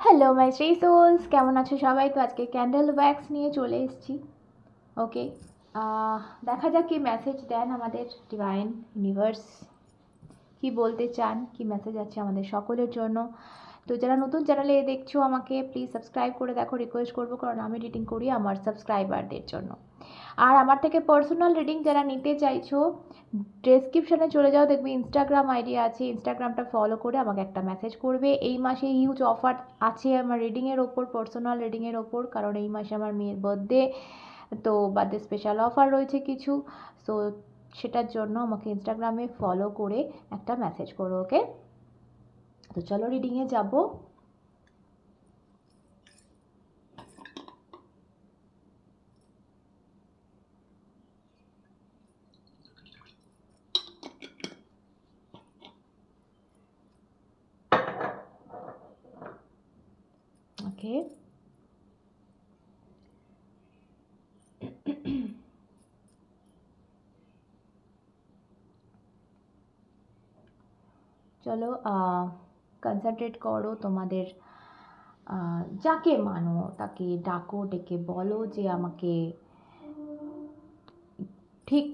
Hello my three sols কেমন আছো সবাই? তো আজকে ক্যান্ডেল ওয়্যাক্স নিয়ে চলে এসেছি। ওকে দেখা যাক কি মেসেজ দেন আমাদের ডিভাইন ইউনিভার্স কি বলতে চান? কি মেসেজ আছে আমাদের সকলের জন্য? তো যারা নতুন চ্যানেলে দেখছ আমাকে প্লিজ সাবস্ক্রাইব করে দেখো। রিকোয়েস্ট করব, কারণ আমি রিডিং করি আমার সাবস্ক্রাইবারদের জন্য। আর আমার থেকে পার্সোনাল রিডিং যারা নিতে চাইছো ডেসক্রিপশানে চলে যাও, দেখবে ইনস্টাগ্রাম আইডি আছে ইনস্টাগ্রামটা ফলো করে আমাকে একটা মেসেজ করবে। এই মাসে হিউজ অফার আছে আমার রিডিংয়ের ওপর পার্সোনাল রিডিংয়ের ওপর, কারণ এই মাসে আমার মেয়ের বার্থডে তো বার্থডে স্পেশাল অফার রয়েছে কিছু। সো সেটার জন্য আমাকে ইনস্টাগ্রামে ফলো করে একটা মেসেজ করো ওকে তো চলো রিডিংয়ে যাব ওকে চলো কনসেন্ট্রেট করো তোমাদের যাকে মানো, তাকে ডাকো, ডেকে বলো যে আমাকে ঠিক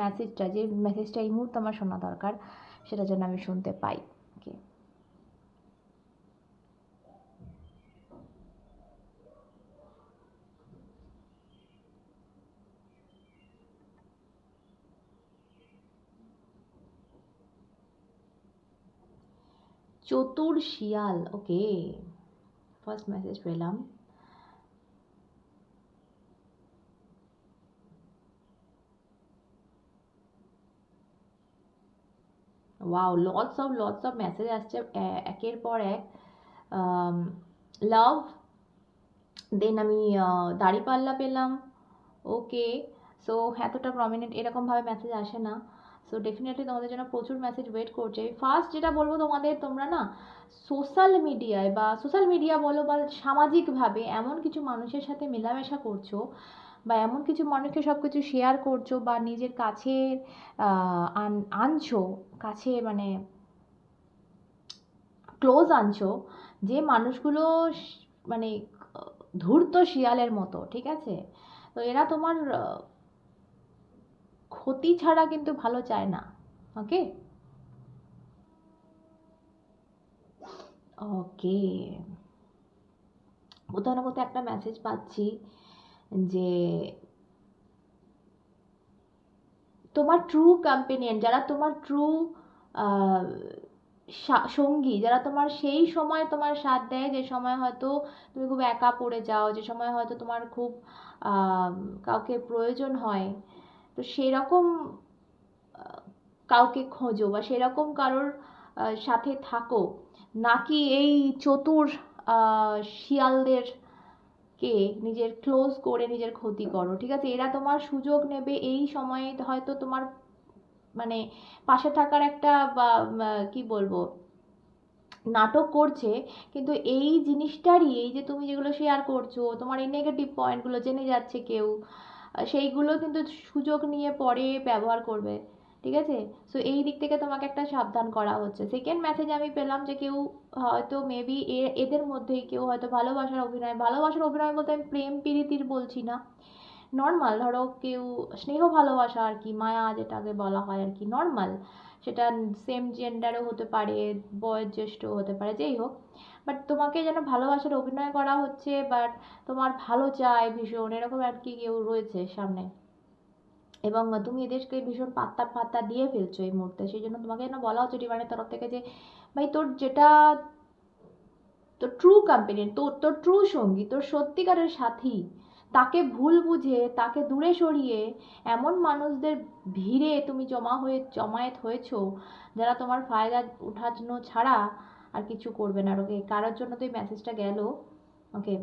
মেসেজটা যে মেসেজটা এই মুহূর্তে আমার শোনা দরকার, সেটা যেন আমি শুনতে পাই ওকে চতুর শিয়াল ওকে ফার্স্ট মেসেজ পেলাম। Wow lots of lots of message আসছে একের পর এক। লাভ দেন আমি দাড়িপাল্লা পেলাম ওকে সো এতটা প্রমিনেন্ট এরকমভাবে মেসেজ আসে না। সো ডেফিনেটলি তোমাদের জন্য প্রচুর মেসেজ ওয়েট করছে। ফার্স্ট যেটা বলব তোমাদের, তোমরা না সোশ্যাল মিডিয়ায় বা সোশ্যাল মিডিয়া বলো বা সামাজিকভাবে এমন কিছু মানুষের সাথে মেলামেশা করছ বা এমন কিছু মানুষকে সব কিছু শেয়ার করছ বা নিজের কাছে আন, আনছো, কাছে মানে ক্লোজ আনছো, যে মানুষগুলো মানে ধূর্ত শিয়ালের মতো, ঠিক আছে? তো এরা তোমার ক্ষতি ছাড়া কিন্তু ভালো চায় না। ওকে ওকে কোথাও না কোথাও একটা মেসেজ পাচ্ছি যে, তোমার ট্রু কম্পেনিয়ন যারা তোমার ট্রু সঙ্গী, যারা তোমার সেই সময় তোমার সাথ দেয়, যে সময় হয়তো তুমি খুব একা পড়ে যাও, যে সময় হয়তো তোমার খুব কাউকে প্রয়োজন হয় তো সেরকম কাউকে খোঁজো বা সেরকম কারোর সাথে থাকো। নাকি এই চতুর শিয়ালদের কে নিজের ক্লোজ করে নিজের ক্ষতি করো, ঠিক আছে? এরা তোমার সুযোগ নেবে এই সময়ে হয়তো তোমার মানে পাশে থাকার একটা বা কি বলব, নাটক করছে, কিন্তু এই জিনিসটারই, এই যে তুমি যেগুলো শেয়ার করছ, তোমার এই নেগেটিভ পয়েন্টগুলো জেনে যাচ্ছে কেউ সেইগুলো কিন্তু সুযোগ নিয়ে পরে ব্যবহার করবে, ঠিক আছে? সো এই দিক থেকে তোমাকে একটা সাবধান করা হচ্ছে। সেকেন্ড মেসেজ আমি পেলাম যে কেউ হয়তো মেবি এদের মধ্যেই কেউ হয়তো ভালোবাসার অভিনয় ভালোবাসার অভিনয় বলতে আমি প্রেম প্রীতির বলছি না। নর্মাল ধরো কেউ স্নেহ ভালোবাসা আর কি, মায়া যেটাকে বলা হয় আর কি নর্মাল সেটা সেম জেন্ডারও হতে পারে, বয়োজ্যেষ্ঠ হতে পারে, যেই হোক। বাট তোমাকে যেন ভালোবাসার অভিনয় করা হচ্ছে বাট তোমার ভালো চায় ভীষণ, এরকম আর কি কেউ রয়েছে সামনে। এবং তুমি এদেরকে ভীষণ পাত্তা পাত্তা দিয়ে ফেলছো এই মুহূর্তে, সেই জন্য তোমাকে যেন বলা হচ্ছে ডিমান্ডের তরফ থেকে যে, ভাই তোর যেটা, তোর ট্রু কোম্পানি তোর তোর ট্রু সঙ্গী, তোর সত্যিকারের সাথী, তাকে ভুল বুঝে, তাকে দূরে সরিয়ে এমন মানুষদের ভিড়ে তুমি জমা হয়ে, জমায়েত হয়েছো, যারা তোমার ফায়দা উঠানো ছাড়া আর কিছু করবে না আর ওকে কারোর জন্য তো এই মেসেজটা গেল। ওকে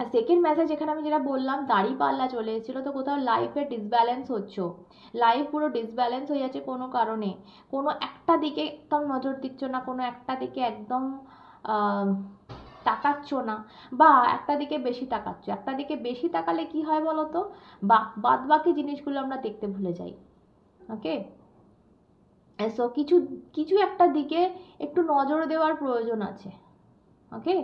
আর সেকেন্ড মেসেজ এখানে আমি যেটা বললাম, দাড়ি পাল্লা চলে এসেছিল, তো কোথাও লাইফে ডিসব্যালেন্স হচ্ছ। লাইফ পুরো ডিসব্যালেন্স হয়ে যাচ্ছে কোনো কারণে। কোনো একটা দিকে একদম নজর দিচ্ছ না, কোনো একটা দিকে একদম তাকাচ্ছ না, বা একটা দিকে বেশি তাকাচ্ছ। একটা দিকে বেশি তাকালে কি হয় বলো তো বা বাদ বাকি জিনিসগুলো আমরা দেখতে ভুলে যাই। ওকে সো কিছু কিছু একটা দিকে একটু নজর দেওয়ার প্রয়োজন আছে। ওকে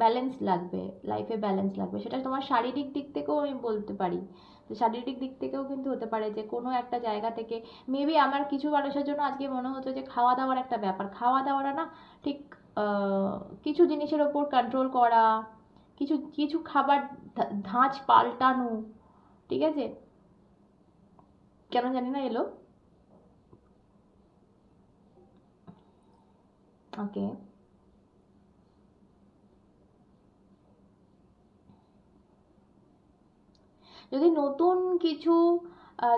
ব্যালেন্স লাগবে লাইফে ব্যালেন্স লাগবে। সেটা তোমার শারীরিক দিক থেকেও আমি বলতে পারি। তো শারীরিক দিক থেকেও কিন্তু হতে পারে যে কোনো একটা জায়গা থেকে মেবি আমার কিছু মানুষের জন্য আজকে মনে হতো যে খাওয়া দাওয়ার একটা ব্যাপার। খাওয়া দাওয়াটা না ঠিক কিছু জিনিসের ওপর কন্ট্রোল করা কিছু কিছু খাবার ধাঁচ পাল্টানো, ঠিক আছে? কেন জানি না এলো। ওকে যদি নতুন কিছু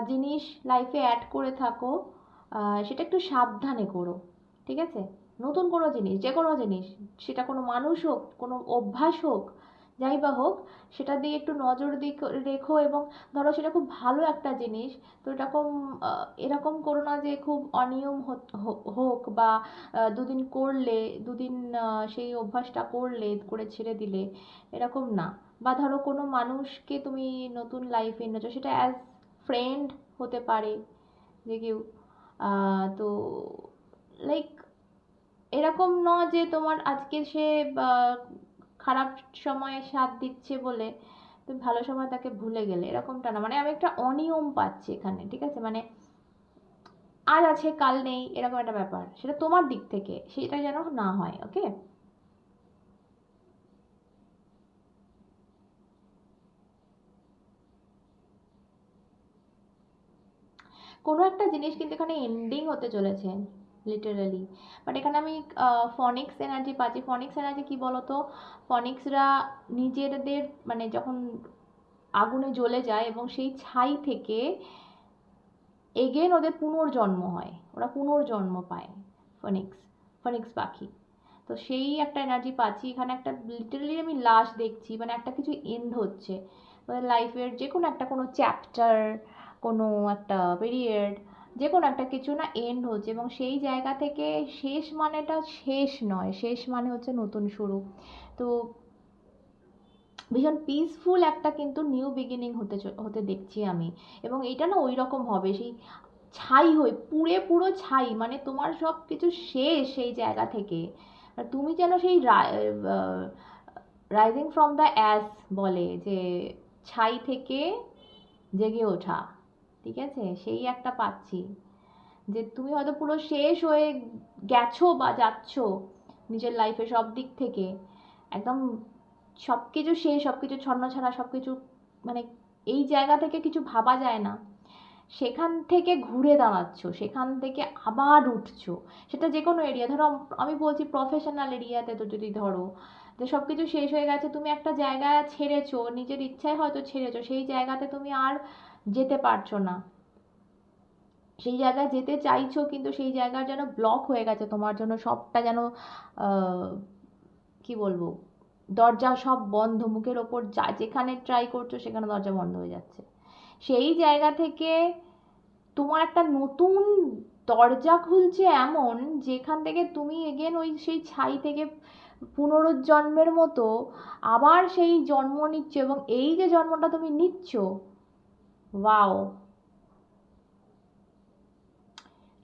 জিনিস লাইফে অ্যাড করে থাকো সেটা একটু সাবধানে করো, ঠিক আছে? নতুন কোনো জিনিস যে কোনো জিনিস, সেটা কোনো মানুষ হোক, কোনো অভ্যাস হোক যাই বা হোক, সেটা দিয়ে একটু নজর দিক, রেখো এবং ধরো সেটা খুব ভালো একটা জিনিস। তো এরকম এরকম করো না যে খুব অনিয়ম হোক বা দুদিন করলে, দুদিন সেই অভ্যাসটা করলে, করে ছেড়ে দিলে এরকম না। বা ধরো কোনো মানুষকে তুমি নতুন লাইফে এনেছো, সেটা অ্যাজ ফ্রেন্ড হতে পারে যে কেউ। তো লাইক এরকম নয় যে তোমার আজকে সে খারাপ সময়ে সাথ দিচ্ছে বলে তুমি ভালো সময় তাকে ভুলে গেলে, এরকমটা না। মানে আমি একটা অনিয়ম পাচ্ছি এখানে, ঠিক আছে? মানে আজ আছে, কাল নেই, এরকম একটা ব্যাপার। সেটা তোমার দিক থেকে, সেটা যেন না হয়, ওকে? কোনো একটা জিনিস কিন্তু এখানে এন্ডিং হতে চলেছে। লিটারালি বাট এখানে আমি ফনিক্স এনার্জি পাচ্ছি। ফনিক্স এনার্জি কী বলতো? ফনিক্সরা নিজেদের মানে যখন আগুনে জ্বলে যায় এবং সেই ছাই থেকে এগেন ওদের পুনর্জন্ম হয়। ওরা পুনর্জন্ম পায় ফনিক্স ফনিক্স পাখি। তো সেই একটা এনার্জি পাচ্ছি। এখানে একটা লিটারালি আমি লাশ দেখছি। মানে একটা কিছু এন্ড হচ্ছে। মানে লাইফের যে কোনো একটা, কোনো চ্যাপ্টার কোনো একটা পিরিয়ড যে কোনো একটা কিছু না এন্ড হচ্ছে এবং সেই জায়গা থেকে শেষ মানেটা শেষ নয়। শেষ মানে হচ্ছে নতুন শুরু। তো ভীষণ পিসফুল একটা কিন্তু নিউ বিগিনিং হতে হতে দেখছি আমি। এবং এটা না ওই রকম হবে, সেই ছাই হয়ে, পুড়ে পুরো ছাই মানে তোমার সব কিছু শেষ সেই জায়গা থেকে। তুমি যেন সেই রাইজিং ফ্রম দ্য অ্যাস বলে, যে ছাই থেকে জেগে ওঠা। ঠিক আছে? সেই একটা পাচ্ছি। যে তুমি হয়তো পুরো শেষ হয়ে গেছো বা যাচ্ছ নিজের লাইফে সব দিক থেকে। একদম সব কিছু শেষ সব কিছু ছন্ন ছাড়া সব কিছু মানে এই জায়গা থেকে কিছু ভাবা যায় না। সেখান থেকে ঘুরে দাঁড়াচ্ছ, সেখান থেকে আবার উঠছো। সেটা যে কোনো এরিয়া ধরো আমি বলছি প্রফেশনাল এরিয়াতে তো যদি ধরো, যে সব কিছু শেষ হয়ে গেছে, তুমি একটা জায়গা ছেড়েছো, নিজের ইচ্ছায় হয়তো ছেড়েছো, সেই জায়গাতে তুমি আর যেতে পারছ না। সেই জায়গায় যেতে চাইছো, কিন্তু সেই জায়গা যেন ব্লক হয়ে গেছে। তোমার জন্য সবটা যেন কি বলব, দরজা সব বন্ধ, মুখের ওপর যা যেখানে ট্রাই করছ সেখানে দরজা বন্ধ হয়ে যাচ্ছে। সেই জায়গা থেকে তোমার একটা নতুন দরজা খুলছে এমন, যেখান থেকে তুমি এগেন ওই সেই ছাই থেকে পুনরুজ্জন্মের মতো আবার সেই জন্ম নিচ্ছ এবং এই যে জন্মটা তুমি নিচ্ছ ওয়াও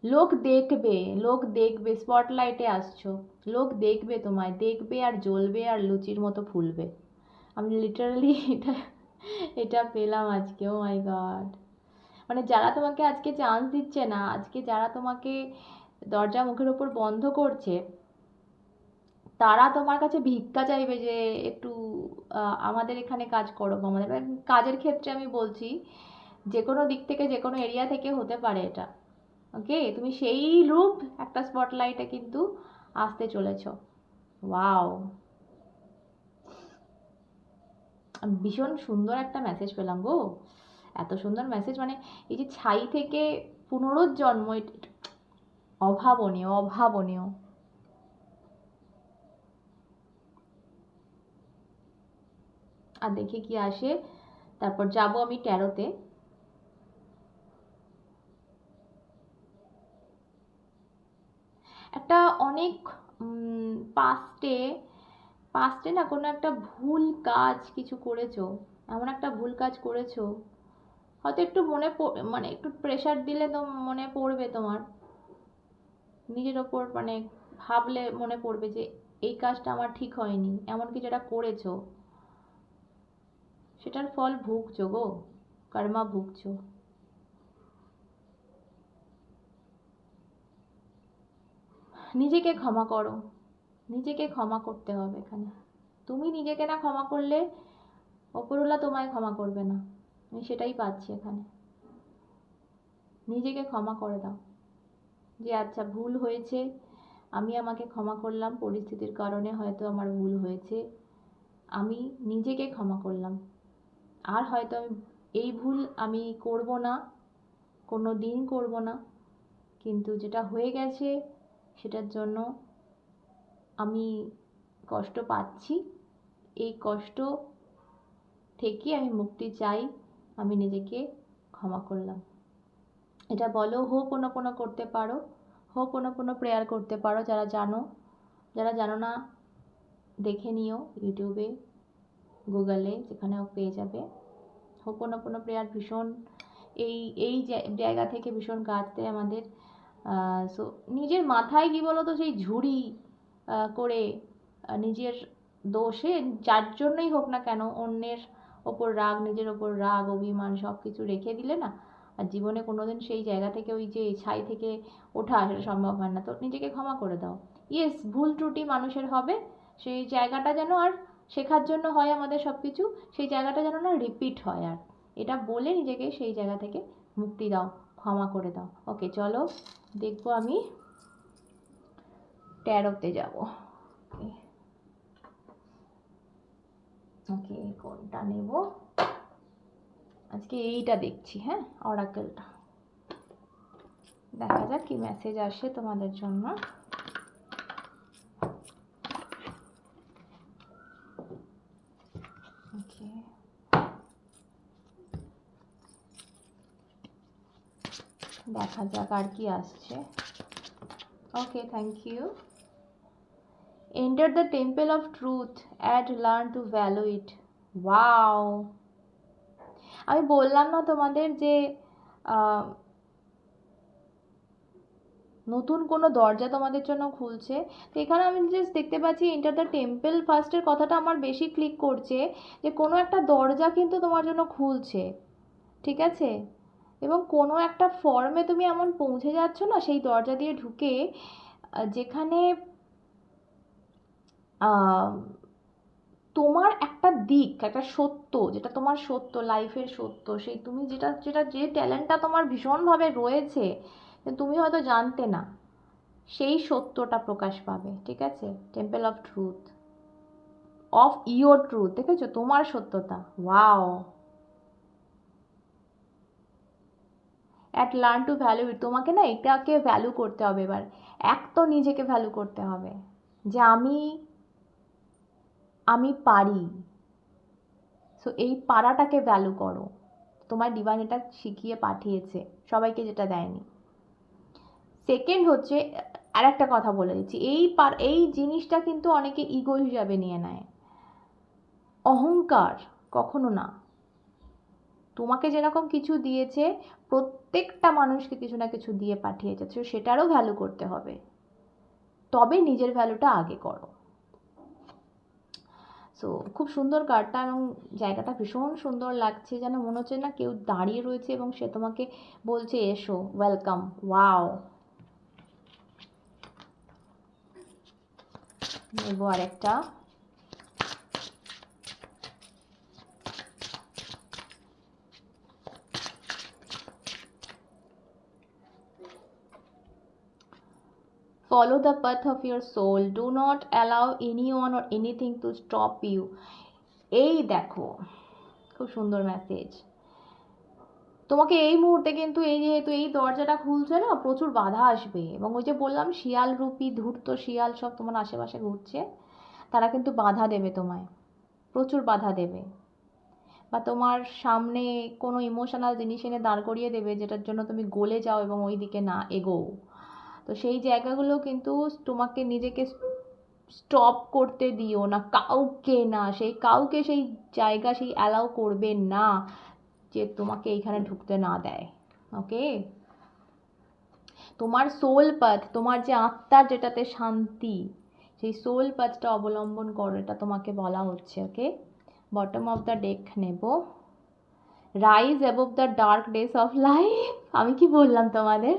লোক দেখবে লোক দেখবে স্পটলাইটে আসছো। লোক দেখবে তোমায়, দেখবে আর জ্বলবে আর লুচির মতো ফুলবে। আমি লিটারালি এটা এটা পেলাম আজকে ও মাই গড মানে যারা তোমাকে আজকে চান্স দিচ্ছে না, আজকে যারা তোমাকে দরজা মুখের ওপর বন্ধ করছে, তারা তোমার কাছে ভিক্ষা চাইবে যে, একটু আমাদের এখানে কাজ করো আমাদের, কাজের ক্ষেত্রে আমি বলছি যে কোনো দিক থেকে যে কোনো এরিয়া থেকে হতে পারে এটা। ওকে তুমি সেই রূপ একটা স্পটলাইটে কিন্তু আসতে চলেছ। ওয়াও ভীষণ সুন্দর একটা মেসেজ পেলাম গো। এত সুন্দর মেসেজ মানে এই যে ছাই থেকে পুনরুজ্জন্ম অভাবনীয় অভাবনীয়। আর দেখে কি আসে। তারপর যাব আমি ট্যারোতে একটা অনেক পাস্টে পাস্টে না কোনো একটা ভুল কাজ কিছু করেছ, এমন একটা ভুল কাজ করেছ, হয়তো একটু মনে মানে একটু প্রেশার দিলে তো মনে পড়বে তোমার। নিজের ওপর মানে ভাবলে মনে পড়বে যে এই কাজটা আমার ঠিক হয়নি, এমন কিছু একটা করেছ। সেটার ফল ভুগছো গো কর্মা ভুগছো। নিজেকে ক্ষমা করো। নিজেকে ক্ষমা করতে হবে এখানে। তুমি নিজেকে না ক্ষমা করলে ওপরওয়ালা তোমায় ক্ষমা করবে না। আমি সেটাই পাচ্ছি এখানে। নিজেকে ক্ষমা করে দাও। যে আচ্ছা ভুল হয়েছে, আমি আমাকে ক্ষমা করলাম, পরিস্থিতির কারণে হয়তো আমার ভুল হয়েছে, আমি নিজেকে ক্ষমা করলাম। আর হয়তো আমি, এই ভুল আমি করব না কোনো দিন করব না। কিন্তু যেটা হয়ে গেছে সেটার জন্য আমি কষ্ট পাচ্ছি। এই কষ্ট থেকে আমি মুক্তি চাই, আমি নিজেকে ক্ষমা করলাম। এটা বলো হো কোনো কোনো করতে পারো হো কোনো কোনো প্রেয়ার করতে পারো, যারা জানো যারা জানো না, দেখে নিও ইউটিউবে, গুগলে যেখানেও পেয়ে যাবে। হোপোনোপোনো প্রেয়ার ভীষণ, এই এই জায়গা থেকে ভীষণ কাজ দেয় আমাদের সো নিজের মাথায় কী বলো তো সেই ঝুড়ি করে নিজের দোষে যার জন্যই হোক না কেন অন্যের ওপর রাগ, নিজের ওপর রাগ, অভিমান সব কিছু রেখে দিলে না, আর জীবনে কোনোদিন সেই জায়গা থেকে ওই যে ছাই থেকে ওঠা সেটা সম্ভব হয় না। তো নিজেকে ক্ষমা করে দাও। ইয়েস ভুল ত্রুটি মানুষের হবে। সেই জায়গাটা যেন আর শেখার জন্য হয় আমাদের সব কিছু সেই জায়গাটা যেন না রিপিট হয় আর। এটা বলে নিজেকে সেই জায়গা থেকে মুক্তি দাও। ক্ষমা করে দাও। ওকে, চলো দেখব আমি ট্যারোতে যাব। ওকে। কোনটা নেব? আজকে এইটা দেখছি হ্যাঁ অরাকেলটা দেখা যাক কি মেসেজ আসে তোমাদের জন্য ওকে দেখা যাক আর কি আসছে। Okay thank you enter the temple of truth and learn to value it wow আমি বললাম না তোমাদের যে নতুন কোনো দরজা তোমাদের জন্য খুলছে। তো এখানে আমি জাস্ট দেখতে পাচ্ছি এন্টার দ্য টেম্পল ফার্স্টের কথাটা আমার বেশি ক্লিক করছে যে কোনো একটা দরজা কিন্তু তোমার জন্য খুলছে। ঠিক আছে? এবং কোনো একটা ফর্মে তুমি এমন পৌঁছে যাচ্ছ না, সেই দরজা দিয়ে ঢুকে যেখানে তোমার একটা দিক, একটা সত্য, যেটা তোমার সত্য লাইফের সত্য, সেই তুমি যেটা যেটা, যে ট্যালেন্টটা তোমার ভীষণভাবে রয়েছে তুমি হয়তো জানতে না, সেই সত্যটা প্রকাশ পাবে, ঠিক আছে? Temple of truth of your truth দেখেছ? তোমার সত্যতা। Wow and learn to value it তোমাকে না এটাকে ভ্যালু করতে হবে এবার। এক তো নিজেকে ভ্যালু করতে হবে। যে আমি আমি পারি। সো এই পারাটাকে ভ্যালু করো। তোমার ডিভাইন এটা শিখিয়ে পাঠিয়েছে। সবাইকে যেটা দেয়নি। সেকেন্ড হচ্ছে আর একটা কথা বলে দিচ্ছি। এই পার, এই জিনিসটা কিন্তু অনেকে ইগো হিসাবে নিয়ে নেয়। অহংকার, কখনো না। তোমাকে যেরকম কিছু দিয়েছে, প্রত্যেকটা মানুষকে কিছু না কিছু দিয়ে পাঠিয়েছে, তো সেটারও ভ্যালু করতে হবে। তবে নিজের ভ্যালুটা আগে করো। সো খুব সুন্দর কার্ডটা এবং জায়গাটা ভীষণ সুন্দর লাগছে, যেন মনে হচ্ছে না কেউ দাঁড়িয়ে রয়েছে এবং সে তোমাকে বলছে, এসো ওয়েলকাম ওয়াও নেব আরেকটা। Follow the path of your soul. Do not allow anyone or anything to stop you. এই দেখো, খুব সুন্দর মেসেজ তোমাকে এই মুহূর্তে কিন্তু এই যেহেতু এই দরজাটা খুলছে না, প্রচুর বাধা আসবে। এবং ওই যে বললাম, শিয়াল রূপী, ধূর্ত শিয়াল সব তোমার আশেপাশে ঘুরছে, তারা কিন্তু বাধা দেবে তোমায়। প্রচুর বাধা দেবে। বা তোমার সামনে কোনো ইমোশনাল জিনিস এনে দাঁড় করিয়ে দেবে, যেটার জন্য তুমি গলে যাও এবং ওই দিকে না এগোও। তো সেই জায়গাগুলো কিন্তু তোমাকে নিজেকে স্টপ করতে দিও না, কাউকে না, সেই কাউকে সেই জায়গা সেই অ্যালাউ করবে না যে তোমাকে এইখানে ঢুকতে না দেয় ওকে তোমার সোল পাথ তোমার যে আত্মার যেটাতে শান্তি, সেই সোল পাথটা অবলম্বন করো, এটা তোমাকে বলা হচ্ছে okay bottom of the deck নেব। Rise above the dark days of life আমি কি বললাম তোমাদের?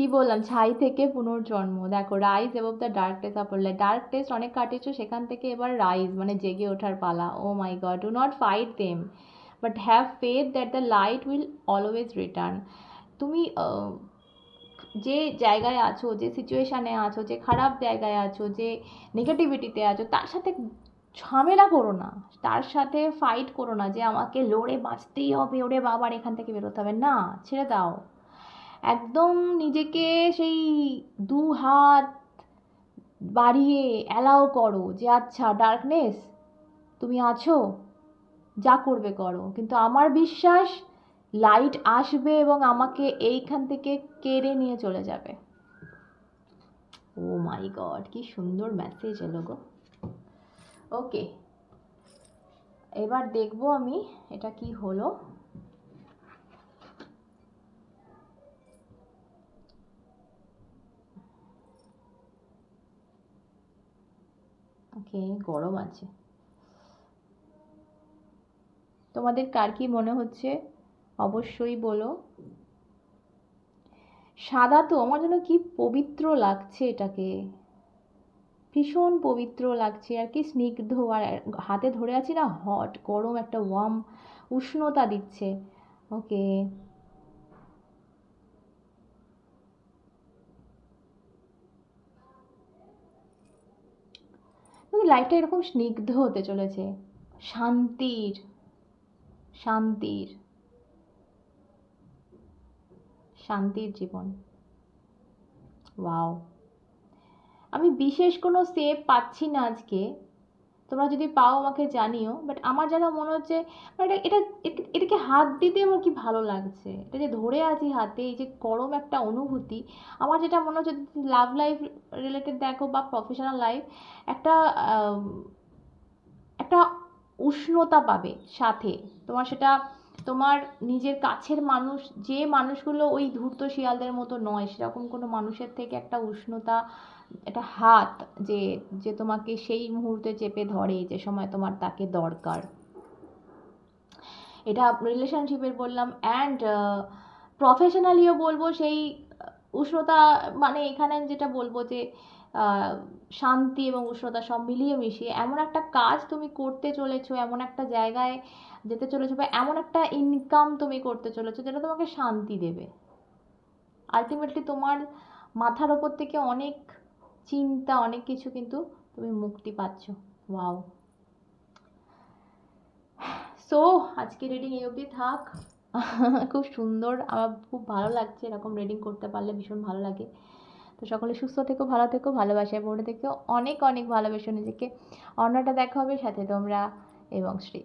কি বললাম? ছাই থেকে পুনর্জন্ম। দেখো rise above the dark of life dark days অনেক কাটিয়েছো, সেখান থেকে এবার রাইজ মানে জেগে ওঠার পালা। ও my God do not fight them but have faith that the light will always return তুমি যে জায়গায় আছো, যে সিচুয়েশানে আছো, যে খারাপ জায়গায় আছো, যে নেগেটিভিটিতে আছো, তার সাথে ঝামেলা করো না। তার সাথে ফাইট করো না যে আমাকে লড়ে বাঁচতেই হবে, ওরে বাবার এখান থেকে বেরোতে হবে। না, ছেড়ে দাও। একদম নিজেকে সেই দু হাত বাড়িয়ে অ্যালাউ করো যে আচ্ছা ডার্কনেস তুমি আছো, যা করবে করো। কিন্তু আমার বিশ্বাস লাইট আসবে এবং আমাকে এইখান থেকে কেড়ে নিয়ে চলে যাবে। ও মাই গড কি সুন্দর মেসেজ এলো গো। ওকে এবার দেখব আমি এটা কি হলো। ওকে, গরম আছে। তোমাদের কার কি মনে হচ্ছে? অবশ্যই বলো। সাদা তো, আমার যেন কি পবিত্র লাগছে এটাকে। ভীষণ পবিত্র লাগছে, আর কি স্নিগ্ধ, আর হাতে ধরে আছি না, হট, গরম একটা ওয়ার্ম উষ্ণতা দিচ্ছে। ওকে লাইফটা এরকম স্নিগ্ধ হতে চলেছে। শান্তির শান্তির শান্তির জীবন। ওয়াও আমি বিশেষ কোনো সেভ পাচ্ছি না আজকে। তোমরা যদি পাও আমাকে জানিও বাট আমার যেন মনে হচ্ছে মানে এটা এটা এটাকে হাত দিতে আমার কি ভালো লাগছে? এটা যে ধরে আছি হাতে, এই যে গরম একটা অনুভূতি, আমার যেটা মনে হচ্ছে লাভ লাইফ রিলেটেড দেখো বা প্রফেশনাল লাইফ একটা একটা উষ্ণতা পাবে সাথে। তোমার সেটা, তোমার নিজের কাছের মানুষ, যে মানুষগুলো ওই ধূর্ত শিয়ালদের মতো নয়, সেরকম কোনো মানুষের থেকে একটা উষ্ণতা একটা হাত যে যে তোমাকে সেই মুহূর্তে চেপে ধরে যে সময় তোমার তাকে দরকার। এটা রিলেশনশিপের বললাম অ্যান্ড প্রফেশনালিও বলব সেই উষ্ণতা মানে এখানে যেটা বলব যে শান্তি এবং উষ্ণতা সব মিলিয়ে মিশিয়ে এমন একটা কাজ তুমি করতে চলেছো, এমন একটা জায়গায় যেতে চলেছো বা এমন একটা ইনকাম তুমি করতে চলেছো যেটা তোমাকে শান্তি দেবে। আলটিমেটলি তোমার মাথার ওপর থেকে অনেক চিন্তা অনেক কিছু কিন্তু তুমি মুক্তি পাচ্ছ। ওয়াও সো আজকে রিডিং এই অবধি থাক। খুব সুন্দর, আমার খুব ভালো লাগছে এরকম রিডিং করতে পারলে, ভীষণ ভালো লাগে। তো সকলে সুস্থ থেকো, ভালো থেকো, ভালোবাসায় পড়ে থেকো। অনেক অনেক ভালোবেসো নিজেকে। অন্যটা দেখা হবে সাথে তোমরা এবং শ্রী।